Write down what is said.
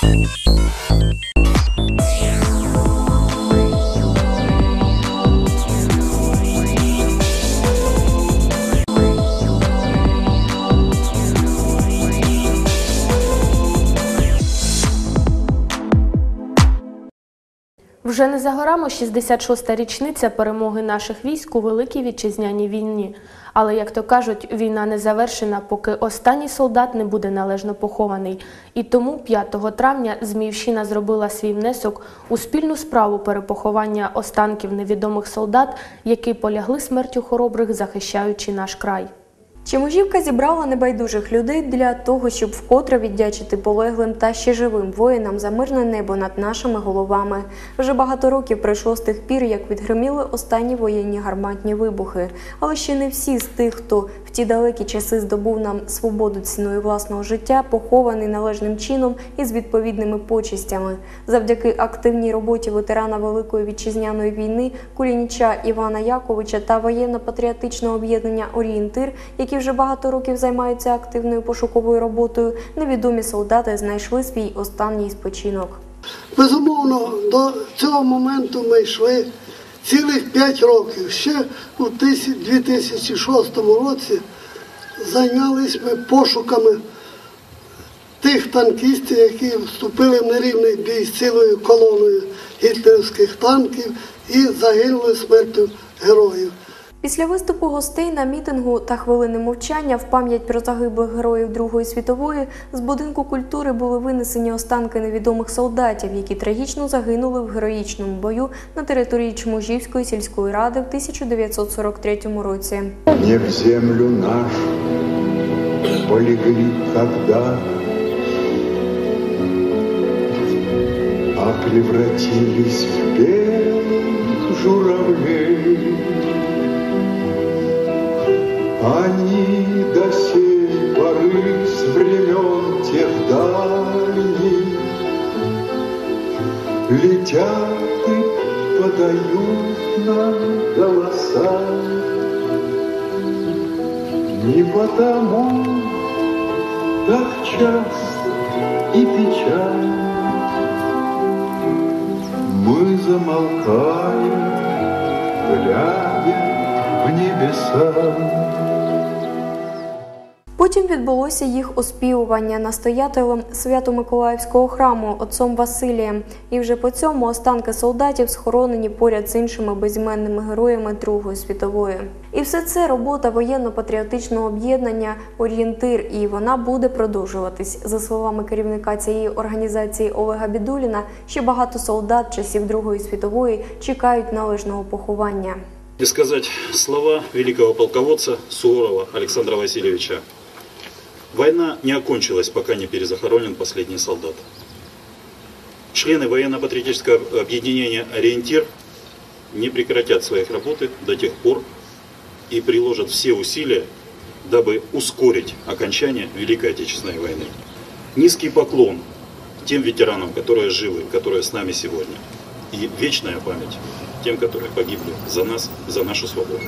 Thank you. Вже не за горами 66-та річниця перемоги наших військ у Великій Вітчизняній війні. Але, як то кажуть, війна не завершена, поки останній солдат не буде належно похований. І тому 5 травня Зміївщина зробила свій внесок у спільну справу перепоховання останків невідомих солдат, які полягли смертю хоробрих, захищаючи наш край. Чеможівка зібрала небайдужих людей для того, щоб вкотре віддячити полеглим та ще живим воїнам за мирне небо над нашими головами. Вже багато років пройшло з тих пір, як відгриміли останні воєнні гарматні вибухи. Але ще не всі з тих, хто в ті далекі часи здобув нам свободу ціною власного життя, похований належним чином і з відповідними почестями. Завдяки активній роботі ветерана Великої вітчизняної війни Кулініча Івана Яковича та воєнно-патріотичного об'єднання Орієнтир, які вже багато років займаються активною пошуковою роботою, невідомі солдати знайшли свій останній спочинок. Безумовно, до цього моменту ми йшли цілих 5 років. Ще у 2006 році зайнялись ми пошуками тих танкістів, які вступили в нерівний бій з цілою колоною гітлерівських танків і загинули смертю героїв. Після виступу гостей на мітингу та хвилини мовчання в пам'ять про загиблих героїв Другої світової з будинку культури були винесені останки невідомих солдатів, які трагічно загинули в героїчному бою на території Чмужівської сільської ради в 1943 році. Не в землю нашу полегли когда, а превратились в белых журавлей. Они до сей поры с времен тех дальних Летят и подают нам голоса Не потому так часто и печально Мы замолкаем, глядя в небеса. Потім відбулося їх оспівування настоятелем Свято-Миколаївського храму отцом Василієм, і вже по цьому останки солдатів схоронені поряд з іншими безіменними героями Другої світової. І все це робота воєнно-патріотичного об'єднання Орієнтир, і вона буде продовжуватись. За словами керівника цієї організації Олега Бідуліна, ще багато солдат часів Другої світової чекають належного поховання. И сказать слова великого полководца Суворова Александра Васильевича. Война не окончилась, пока не перезахоронен последний солдат. Члены военно-патриотического объединения «Ориентир» не прекратят своих работы до тех пор и приложат все усилия, дабы ускорить окончание Великой Отечественной войны. Низкий поклон тем ветеранам, которые живы, которые с нами сегодня. И вечная память тем, которые погибли за нас, за нашу свободу.